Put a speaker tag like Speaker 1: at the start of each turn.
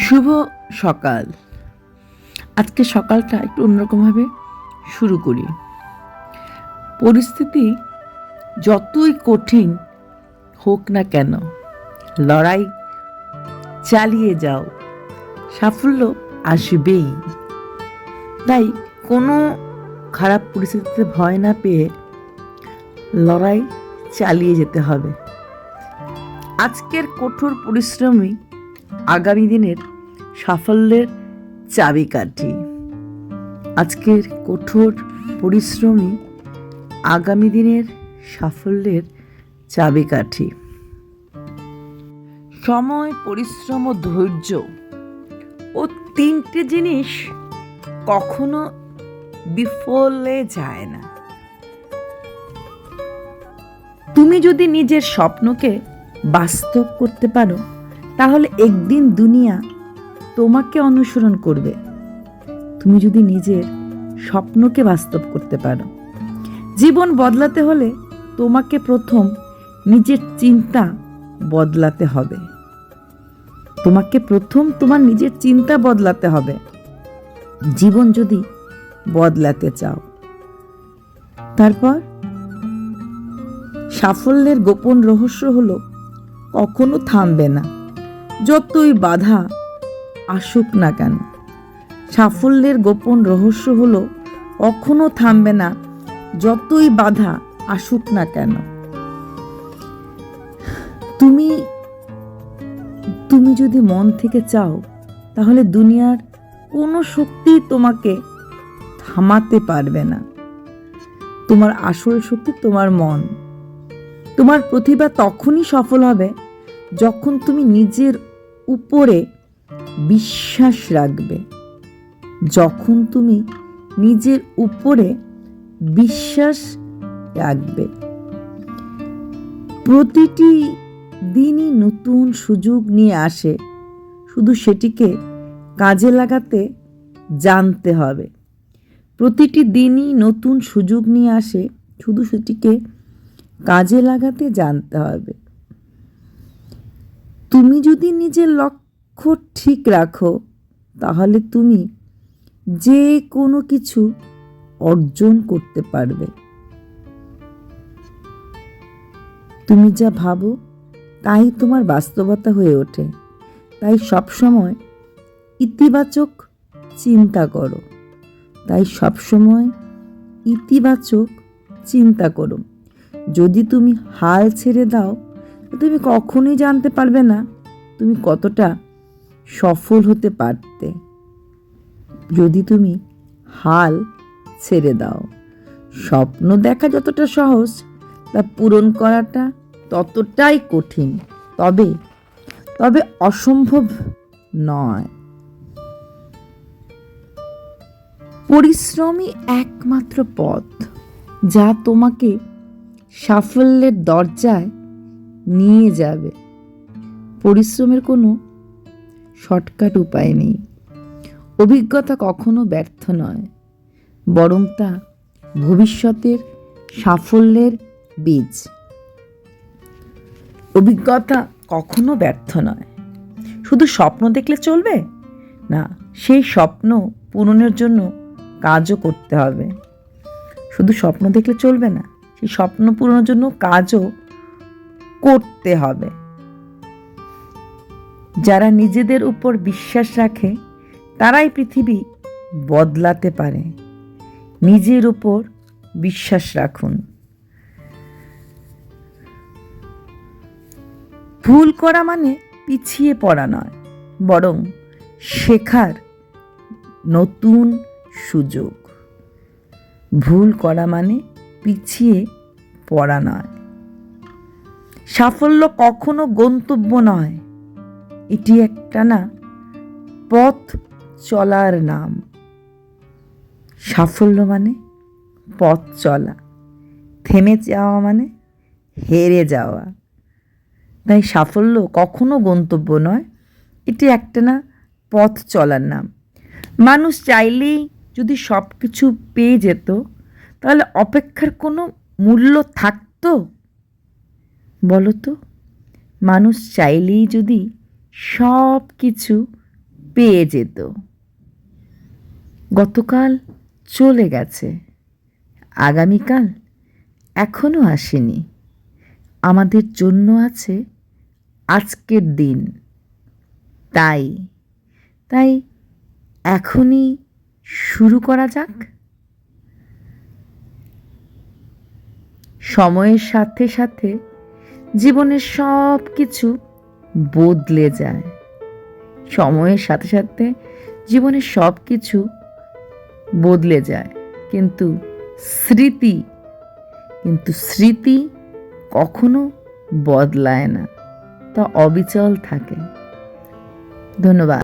Speaker 1: শুভ সকাল। আজকে সকালটা একটু অন্যরকমভাবে শুরু করি। পরিস্থিতি যতই কঠিন হোক না কেন, লড়াই চালিয়ে যাও, সাফল্য আসবেই। তাই কোনো খারাপ পরিস্থিতিতে ভয় না পেয়ে লড়াই চালিয়ে যেতে হবে। আজকের কঠোর পরিশ্রমী আগামী দিনের সাফল্যের চাবিকাঠি। আজকের কঠোর পরিশ্রমী আগামী দিনের সাফল্যের চাবিকাঠি। সময়, পরিশ্রম ও ধৈর্য ও তিনটে জিনিস কখনো বিফলে যায় না। তুমি যদি নিজের স্বপ্নকে বাস্তব করতে পারো তাহলে একদিন দুনিয়া তোমাকে অনুসরণ করবে। তুমি যদি নিজের স্বপ্নকে বাস্তব করতে পারো। জীবন বদলাতে হলে তোমাকে প্রথম নিজের চিন্তা বদলাতে হবে। তোমাকে প্রথম তোমার নিজের চিন্তা বদলাতে হবে। জীবন যদি বদলাতে চাও। তারপর সাফল্যের গোপন রহস্য হলো কখনো থামবে না। যতই বাধা আসুক না কেন। সাফল্যের গোপন রহস্য হলো, কখনো থামবে না, যতই বাধা আসুক না কেন। তুমি তুমি যদি মন থেকে চাও, তাহলে দুনিয়ার কোনো শক্তি তোমাকে থামাতে পারবে না। তোমার আসল শক্তি তোমার মন। তোমার প্রতিভা তখনই সফল হবে যখন তুমি নিজের উপরে বিশ্বাস রাখবে, যখন তুমি নিজের উপরে বিশ্বাস রাখবে, প্রতিটি দিনই নতুন সুযোগ নিয়ে আসে। শুধু সেটিকে কাজে লাগাতে জানতে হবে। প্রতিটি দিনই নতুন সুযোগ নিয়ে আসে। শুধু সেটিকে কাজে লাগাতে জানতে হবে। তুমি যদি নিজের লক্ষ্য ঠিক রাখো, তাহলে তুমি যে কোনো কিছু অর্জন করতে পারবে। তুমি যা ভাবো, তাই তোমার বাস্তবতা হয়ে ওঠে। তাই সবসময় ইতিবাচক চিন্তা করো। তাই সবসময় ইতিবাচক চিন্তা করো। যদি তুমি হাল ছেড়ে দাও তুমি কখনোই জানতে পারবে না তুমি কতটা সফল হতে পারতে। যদি তুমি হাল ছেড়ে দাও, স্বপ্ন দেখা যতটা সহজ, তা পূরণ করাটা ততটাই কঠিন। তবে তবে অসম্ভব নয়। পরিশ্রমই একমাত্র পথ, যা তোমাকে সাফল্যের দরজায় নিয়ে যাবে। পরিশ্রমের কোনো শর্টকাট উপায় নেই। অভিজ্ঞতা কখনো ব্যর্থ নয়, বরং তা ভবিষ্যতের সাফল্যের বীজ। অভিজ্ঞতা কখনো ব্যর্থ নয়। শুধু স্বপ্ন দেখলে চলবে? না, সেই স্বপ্ন পূরণের জন্য কাজও করতে হবে। শুধু স্বপ্ন দেখলে চলবে না, সেই স্বপ্ন পূরণের জন্য কাজও করতে হবে। যারা নিজেদের উপর বিশ্বাস রাখে, তারাই পৃথিবী বদলাতে পারে। নিজের উপর বিশ্বাস রাখুন। ভুল করা মানে পিছিয়ে পড়া নয়, বরং শেখার নতুন সুযোগ। ভুল করা মানে পিছিয়ে পড়া নয়। সাফল্য কখনো গন্তব্য নয়। এটি একটা না, পথ চলার নাম। সাফল্য মানে পথ চলা। থেমে যাওয়া মানে হেরে যাওয়া। তাই সাফল্য কখনো গন্তব্য নয়, এটি একটা না, পথ চলার নাম। মানুষ চাইলেই যদি সব কিছু পেয়ে যেত, তাহলে অপেক্ষার কোনো মূল্য থাকতো? বলো তো মানুষ চাইলেই যদি সব কিছু পেয়ে যেত। গতকাল চলে গেছে, আগামীকাল এখনও আসেনি। আমাদের জন্য আছে আজকের দিন। তাই তাই এখনই শুরু করা যাক। সময়ের সাথে সাথে জীবনের সব কিছু বদলে যায়। সময়ের সাথে সাথে জীবনের সব কিছু বদলে যায়। কিন্তু স্মৃতি কিন্তু স্মৃতি কখনো বদলায় না। তা অবিচল থাকে। ধন্যবাদ।